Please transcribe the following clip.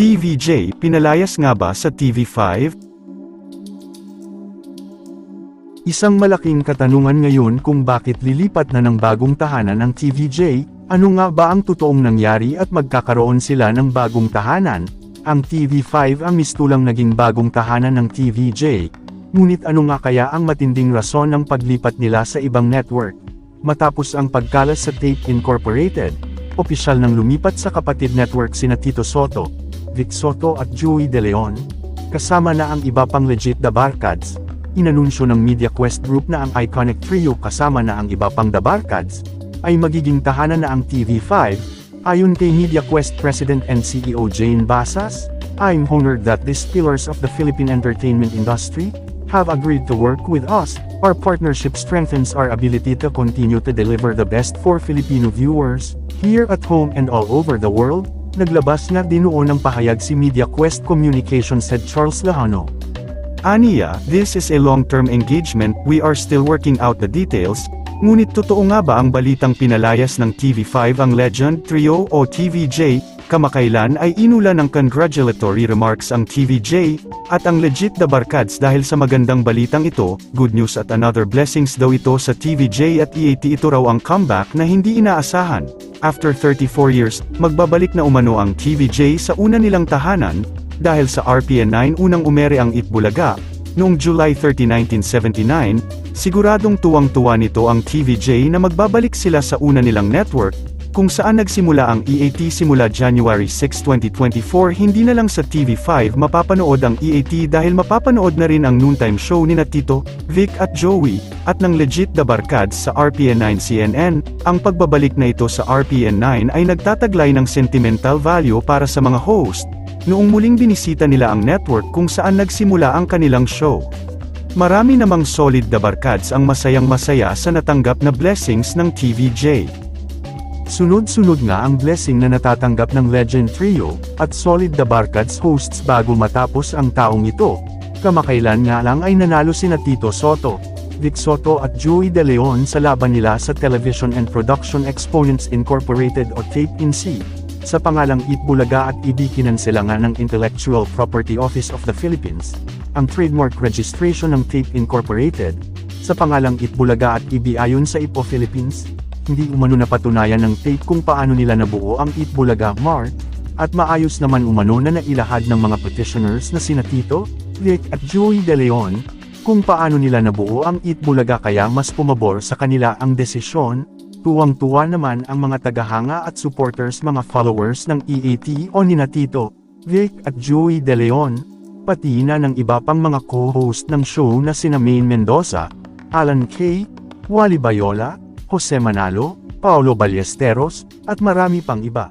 TVJ pinalayas nga ba sa TV5? Isang malaking katanungan ngayon kung bakit lilipat na ng bagong tahanan ang TVJ, ano nga ba ang totoong nangyari at magkakaroon sila ng bagong tahanan? Ang TV5 ang mistulang naging bagong tahanan ng TVJ, ngunit ano nga kaya ang matinding rason ng paglipat nila sa ibang network? Matapos ang pagkalas sa Tape Incorporated, opisyal nang lumipat sa kapatid network sina Tito Soto, Vic Soto at Joey De Leon, kasama na ang iba pang legit The Barkads, inanunsyo ng Media Quest Group na ang iconic trio kasama na ang iba pang The Barkads, ay magiging tahanan na ang TV5, ayon kay Media Quest President and CEO Jane Basas, I'm honored that these pillars of the Philippine entertainment industry have agreed to work with us. Our partnership strengthens our ability to continue to deliver the best for Filipino viewers, here at home and all over the world. Naglabas nga din noon ng pahayag si Media Quest Communications Head Charles Lahano. Aniya, this is a long-term engagement, we are still working out the details, ngunit totoo nga ba ang balitang pinalayas ng TV5 ang Legend Trio o TVJ, kamakailan ay inula ng congratulatory remarks ang TVJ, at ang legit the Barkads dahil sa magandang balitang ito, good news at another blessings daw ito sa TVJ at EAT ito raw ang comeback na hindi inaasahan. After 34 years, magbabalik na umano ang TVJ sa una nilang tahanan, dahil sa RPN9 unang umere ang Itbulaga, noong July 30, 1979, siguradong tuwang-tuwa nito ang TVJ na magbabalik sila sa una nilang network, kung saan nagsimula ang EAT simula January 6, 2024 hindi na lang sa TV5 mapapanood ang EAT dahil mapapanood na rin ang noontime show ni Tito, Vic at Joey, at ng legit The Barkads sa RPN9 CNN, ang pagbabalik na ito sa RPN9 ay nagtataglay ng sentimental value para sa mga host, noong muling binisita nila ang network kung saan nagsimula ang kanilang show. Marami namang solid The Barkads ang masayang masaya sa natanggap na blessings ng TVJ. Sunod-sunod nga ang blessing na natatanggap ng Legend Trio, at solid The Barkads hosts bago matapos ang taong ito. Kamakailan nga lang ay nanalo sina Tito Soto, Vic Soto at Joey De Leon sa laban nila sa Television and Production Exponents Incorporated o Tape NC. Sa pangalang Itbulaga at ibikinan sila nga ng Intellectual Property Office of the Philippines, ang trademark registration ng Tape Incorporated, sa pangalang Itbulaga at IBI ayon sa IPO Philippines, hindi umano napatunayan ng tape kung paano nila nabuo ang Itbulaga Mart, at maayos naman umano na nailahad ng mga petitioners na sina Tito, Vic at Joey De Leon, kung paano nila nabuo ang Itbulaga kaya mas pumabor sa kanila ang desisyon, tuwang-tuwa naman ang mga tagahanga at supporters mga followers ng EAT o nina Tito, Vic at Joey De Leon, pati na ng iba pang mga co-host ng show na sina Maine Mendoza, Alan Kay, Wally Bayola, Jose Manalo, Paolo Ballesteros, at marami pang iba.